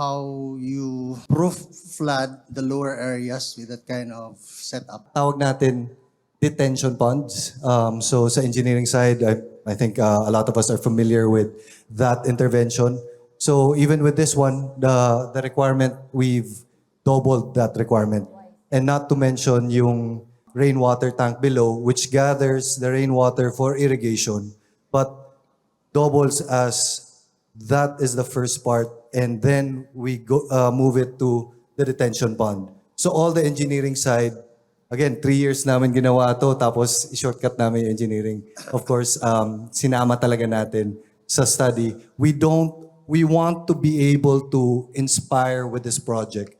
how you roof flood the lower areas with that kind of setup? Tawag natin detention ponds. Um, so sa engineering side, I, I think uh, a lot of us are familiar with that intervention. So even with this one, the, the requirement, we've doubled that requirement. And not to mention yung rainwater tank below, which gathers the rainwater for irrigation, but doubles as that is the first part, and then we go uh, move it to the detention pond. So all the engineering side, again, three years namin ginawa to, tapos shortcut namin yung engineering. Of course, um, sinama talaga natin sa study. We don't, we want to be able to inspire with this project.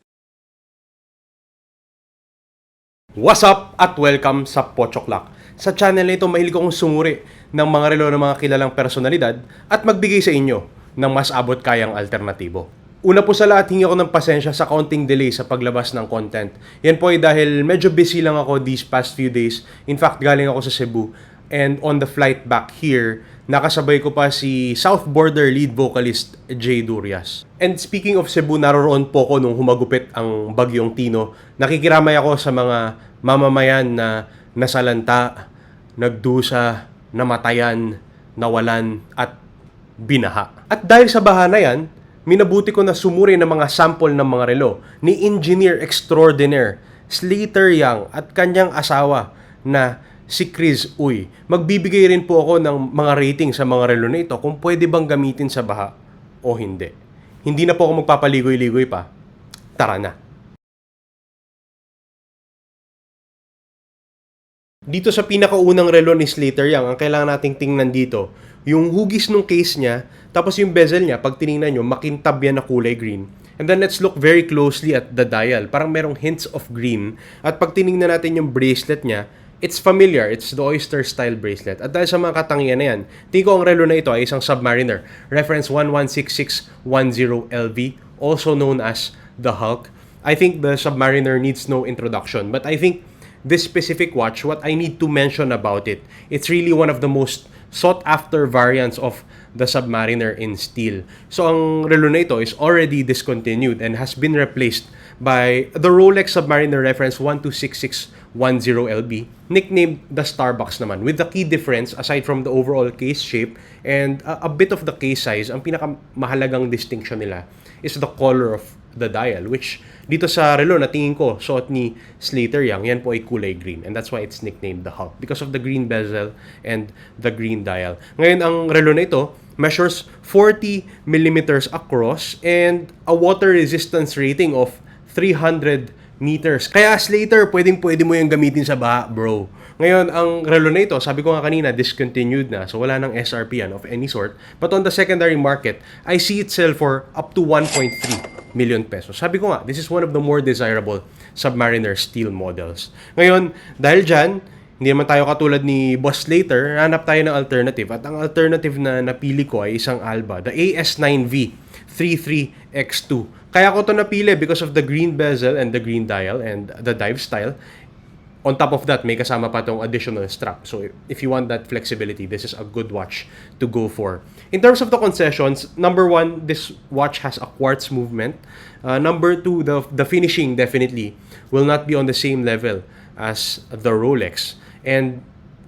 What's up at welcome sa Pochoklak. Sa channel na ito, mahilig akong sumuri ng mga relo ng mga kilalang personalidad at magbigay sa inyo ng mas abot kayang alternatibo. Una po sa lahat, hingi ako ng pasensya sa kaunting delay sa paglabas ng content. Yan po ay dahil medyo busy lang ako these past few days. In fact, galing ako sa Cebu. And on the flight back here, nakasabay ko pa si South Border lead vocalist Jay Durias. And speaking of Cebu, naroroon po ko nung humagupit ang bagyong Tino. Nakikiramay ako sa mga mamamayan na nasalanta, nagdusa, namatayan, nawalan, at binaha. At dahil sa baha na yan, minabuti ko na sumuri ng mga sample ng mga relo ni Engineer Extraordinaire Slater Young at kanyang asawa na si Chris Uy. Magbibigay rin po ako ng mga rating sa mga relo na ito kung pwede bang gamitin sa baha o hindi. Hindi na po ako magpapaligoy-ligoy pa. Tara na. Dito sa pinakaunang relo ni Slater Young, ang kailangan nating tingnan dito, yung hugis ng case niya, tapos yung bezel niya, pag tiningnan nyo, makintab yan na kulay green. And then let's look very closely at the dial. Parang merong hints of green. At pag tiningnan natin yung bracelet niya, it's familiar. It's the oyster style bracelet. At dahil sa mga katangian na yan, tingin ko ang relo na ito ay isang Submariner. Reference 116610LV, also known as the Hulk. I think the Submariner needs no introduction. But I think this specific watch, what I need to mention about it, it's really one of the most sought after variants of the Submariner in steel. So ang relo is already discontinued and has been replaced by the Rolex Submariner reference 126610LB, nicknamed the Starbucks naman, with the key difference aside from the overall case shape and a, a bit of the case size, ang pinakamahalagang distinction nila is the color of the dial, which dito sa relo na tingin ko, suot ni Slater Young, yan po ay kulay green. And that's why it's nicknamed the Hulk, because of the green bezel and the green dial. Ngayon, ang relo na ito measures 40 millimeters across and a water resistance rating of 300 meters. Kaya Slater, pwedeng pwede mo yung gamitin sa baha, bro. Ngayon, ang relo na ito, sabi ko nga kanina, discontinued na. So, wala nang SRP yan of any sort. But on the secondary market, I see it sell for up to 1.3 million pesos. Sabi ko nga, this is one of the more desirable Submariner steel models. Ngayon, dahil dyan, hindi naman tayo katulad ni Boss Slater, hanap tayo ng alternative. At ang alternative na napili ko ay isang Alba, the AS9V 33X2. Kaya ko to napili because of the green bezel and the green dial and the dive style. On top of that, may kasama pa tong additional strap. So if you want that flexibility, this is a good watch to go for. In terms of the concessions, number one, this watch has a quartz movement. Uh, number two, the, the finishing definitely will not be on the same level as the Rolex. And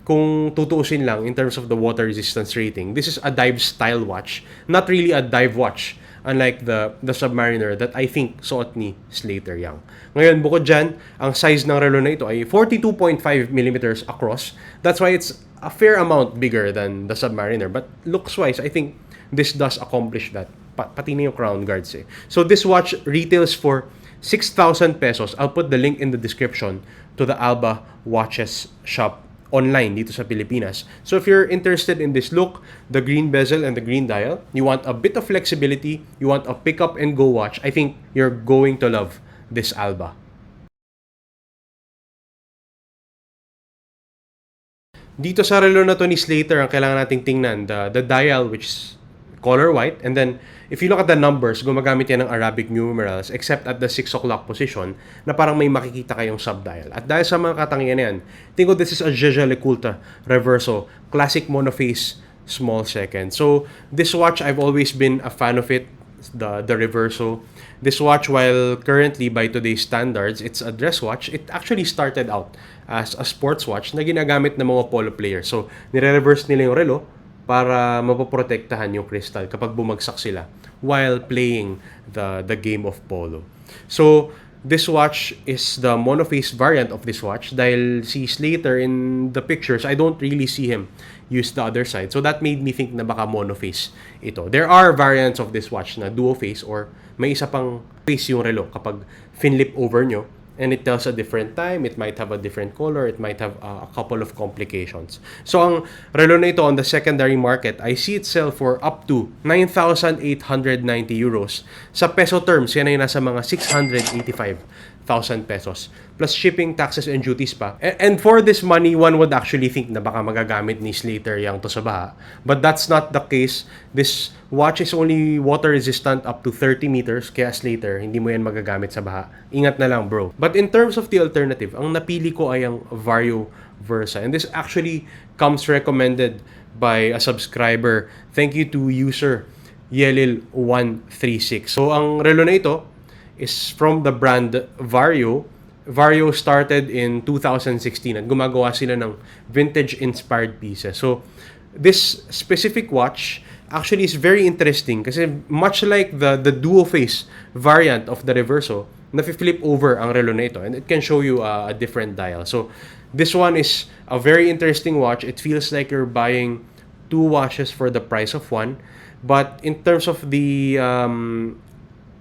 kung tutuusin lang in terms of the water resistance rating, this is a dive style watch, not really a dive watch unlike the the Submariner that I think suot ni Slater Young. Ngayon, bukod dyan, ang size ng relo na ito ay 42.5 millimeters across. That's why it's a fair amount bigger than the Submariner. But looks-wise, I think this does accomplish that. Pa- pati na yung crown guards eh. So this watch retails for 6,000 pesos. I'll put the link in the description to the Alba Watches shop online dito sa Pilipinas. So if you're interested in this look, the green bezel and the green dial, you want a bit of flexibility, you want a pick up and go watch, I think you're going to love this Alba. Dito sa relo na to ni Slater, ang kailangan nating tingnan, the, the dial which is color white, and then if you look at the numbers, gumagamit yan ng Arabic numerals except at the 6 o'clock position na parang may makikita kayong subdial. At dahil sa mga katangian na yan, tingin ko this is a Jaeger LeCoultre Reverso, classic monophase small second. So, this watch, I've always been a fan of it. the the Reverso. This watch, while currently by today's standards, it's a dress watch. It actually started out as a sports watch na ginagamit ng mga polo players. So, nire-reverse nila yung relo para mapoprotektahan yung crystal kapag bumagsak sila while playing the the game of polo. So, this watch is the monophase variant of this watch dahil si Slater in the pictures, I don't really see him use the other side. So that made me think na baka monophase ito. There are variants of this watch na duo phase or may isa pang phase yung relo kapag finlip over nyo and it tells a different time, it might have a different color, it might have uh, a couple of complications. So ang relo na ito on the secondary market, I see it sell for up to 9,890 euros. Sa peso terms, yan ay nasa mga 685,000 pesos. Plus shipping, taxes, and duties pa. And for this money, one would actually think na baka magagamit ni Slater yung to sa baha. But that's not the case. This watch is only water resistant up to 30 meters. Kaya Slater, hindi mo yan magagamit sa baha. Ingat na lang bro. But in terms of the alternative, ang napili ko ay ang Vario Versa. And this actually comes recommended by a subscriber. Thank you to user Yelil136. So ang relo na ito is from the brand Vario. Vario started in 2016 at gumagawa sila ng vintage-inspired pieces. So, this specific watch actually is very interesting kasi much like the the duo face variant of the Reverso, na-flip over ang relo na ito and it can show you uh, a different dial. So, this one is a very interesting watch. It feels like you're buying two watches for the price of one. But in terms of the um,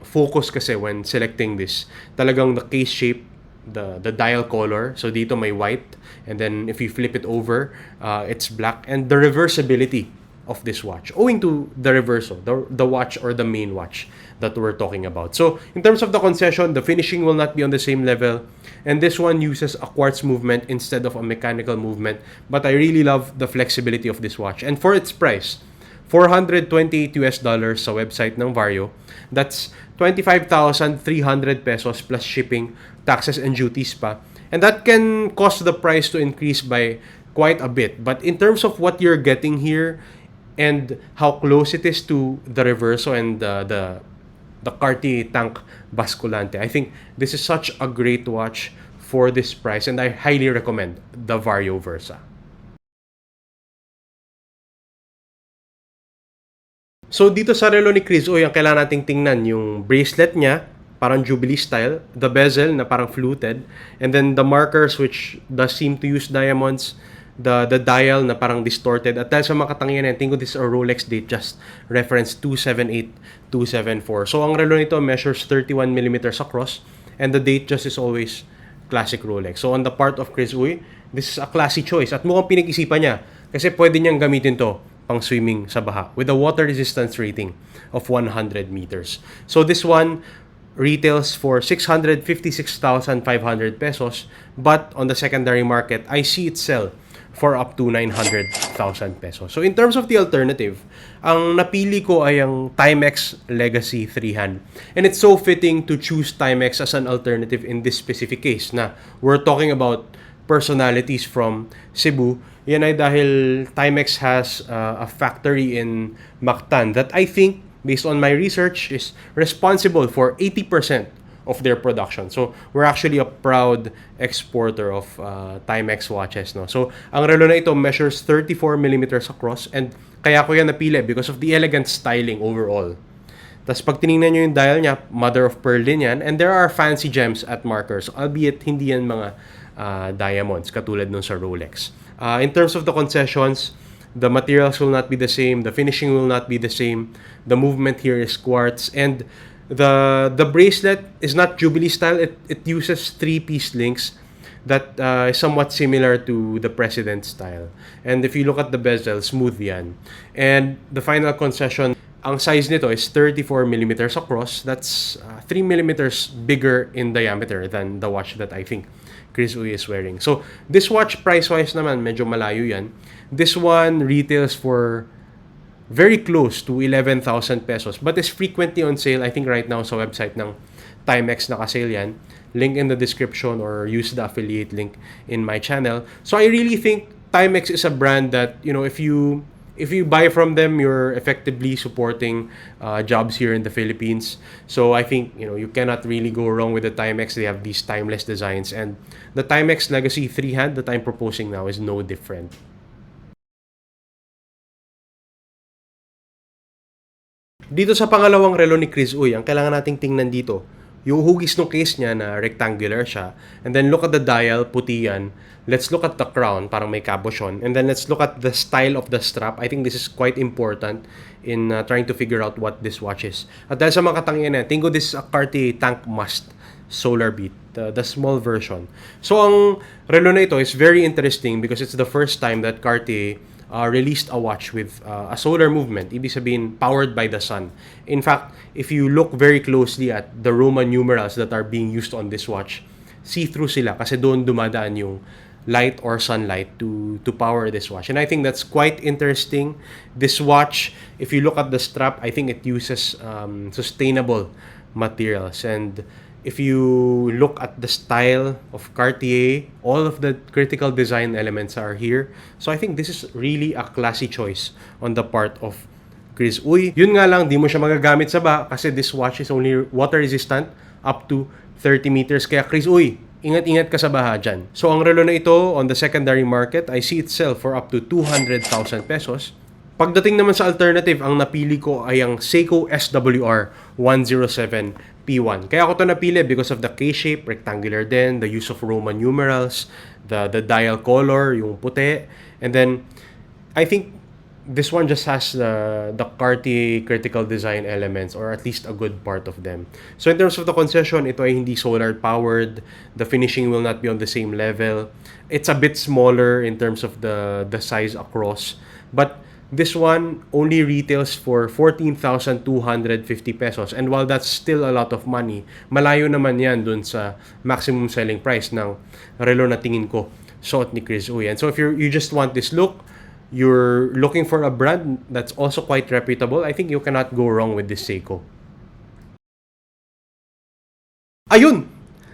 focus kasi when selecting this, talagang the case shape, the the dial color. So dito may white. And then if you flip it over, uh, it's black. And the reversibility of this watch. Owing to the reverso, the, the watch or the main watch that we're talking about. So in terms of the concession, the finishing will not be on the same level. And this one uses a quartz movement instead of a mechanical movement, but I really love the flexibility of this watch. And for its price, 428 US dollars sa website ng Vario. That's 25,300 pesos plus shipping, taxes and duties pa. And that can cause the price to increase by quite a bit. But in terms of what you're getting here and how close it is to the Reverso and the the the Cartier Tank Basculante, I think this is such a great watch for this price and I highly recommend the Vario Versa. So dito sa relo ni Chris Uy, ang kailangan nating tingnan yung bracelet niya, parang Jubilee style, the bezel na parang fluted, and then the markers which does seem to use diamonds, the the dial na parang distorted. At dahil sa mga katangian yan, tingko this is a Rolex date just reference 278274. So ang relo nito measures 31 millimeters across and the date just is always classic Rolex. So on the part of Chris Uy, this is a classy choice at mukhang pinag-isipan niya kasi pwede niyang gamitin to pang swimming sa baha with a water resistance rating of 100 meters. So this one retails for 656,500 pesos but on the secondary market I see it sell for up to 900,000 pesos. So in terms of the alternative, ang napili ko ay ang Timex Legacy 300. And it's so fitting to choose Timex as an alternative in this specific case na we're talking about personalities from Cebu. Yan ay dahil Timex has uh, a factory in Mactan that I think, based on my research, is responsible for 80% of their production. So, we're actually a proud exporter of uh, Timex watches. No? So, ang relo na ito measures 34 millimeters across and kaya ko yan napili because of the elegant styling overall. Tapos pag tinignan nyo yung dial niya, mother of pearl din yan. And there are fancy gems at markers, albeit hindi yan mga uh, diamonds, katulad nun sa Rolex. Uh, in terms of the concessions, the materials will not be the same, the finishing will not be the same, the movement here is quartz, and the the bracelet is not Jubilee style, it, it uses three-piece links that uh, is somewhat similar to the president style. And if you look at the bezel, smooth yan. And the final concession, ang size nito is 34 millimeters across. That's uh, 3 millimeters bigger in diameter than the watch that I think Chris Uy is wearing. So, this watch price-wise naman, medyo malayo yan. This one retails for very close to 11,000 pesos but is frequently on sale. I think right now sa website ng Timex naka-sale yan. Link in the description or use the affiliate link in my channel. So I really think Timex is a brand that, you know, if you if you buy from them, you're effectively supporting uh, jobs here in the Philippines. So I think you know you cannot really go wrong with the Timex. They have these timeless designs, and the Timex Legacy three hand that I'm proposing now is no different. Dito sa pangalawang relo ni Chris Uy, ang kailangan nating tingnan dito, yung hugis ng case niya na rectangular siya. And then look at the dial, puti yan. Let's look at the crown, parang may cabochon. And then let's look at the style of the strap. I think this is quite important in uh, trying to figure out what this watch is. At dahil sa mga katangian na, tingko this is a Cartier Tank Must Solar Beat, the, the small version. So ang relo na ito is very interesting because it's the first time that Cartier uh, released a watch with uh, a solar movement, ibig sabihin powered by the sun. In fact, if you look very closely at the Roman numerals that are being used on this watch, see-through sila kasi doon dumadaan yung light or sunlight to to power this watch. And I think that's quite interesting. This watch, if you look at the strap, I think it uses um, sustainable materials and if you look at the style of Cartier, all of the critical design elements are here. So I think this is really a classy choice on the part of Chris Uy. Yun nga lang, di mo siya magagamit sa ba kasi this watch is only water resistant up to 30 meters. Kaya Chris Uy, ingat-ingat ka sa baha dyan. So ang relo na ito on the secondary market, I see it sell for up to 200,000 pesos. Pagdating naman sa alternative, ang napili ko ay ang Seiko SWR 107 P1. Kaya ako to napili because of the K-shape, rectangular din, the use of Roman numerals, the the dial color, yung puti. And then, I think this one just has the the Cartier critical design elements or at least a good part of them. So in terms of the concession, ito ay hindi solar powered. The finishing will not be on the same level. It's a bit smaller in terms of the the size across. But this one only retails for 14,250 pesos. And while that's still a lot of money, malayo naman yan dun sa maximum selling price ng relo na tingin ko suot ni Chris Uy. And so if you you just want this look, you're looking for a brand that's also quite reputable, I think you cannot go wrong with this Seiko. Ayun!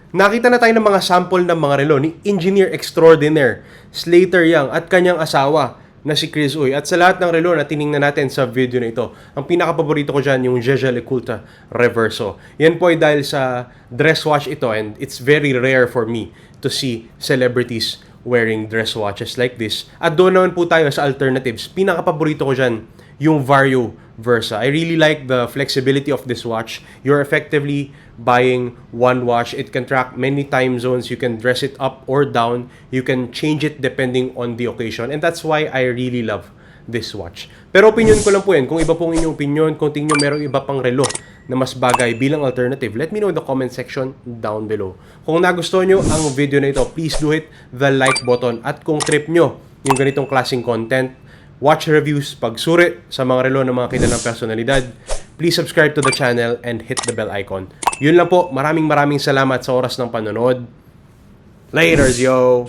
Nakita na tayo ng mga sample ng mga relo ni Engineer Extraordinaire, Slater Young at kanyang asawa na si Chris Uy. At sa lahat ng relo na tiningnan natin sa video na ito, ang pinaka-paborito ko dyan yung Jaeger LeCoultre Reverso. Yan po ay dahil sa dress watch ito and it's very rare for me to see celebrities wearing dress watches like this. At doon naman po tayo sa alternatives. Pinaka-paborito ko dyan yung Vario Versa. I really like the flexibility of this watch. You're effectively buying one watch. It can track many time zones. You can dress it up or down. You can change it depending on the occasion. And that's why I really love this watch. Pero opinion ko lang po yan. Kung iba pong inyong opinion, kung tingin nyo meron iba pang relo na mas bagay bilang alternative, let me know in the comment section down below. Kung nagustuhan nyo ang video na ito, please do hit the like button. At kung trip nyo yung ganitong klaseng content, watch reviews, pagsuri sa mga relo ng mga kilalang personalidad, please subscribe to the channel and hit the bell icon. Yun lang po, maraming maraming salamat sa oras ng panonood. Laters, yo!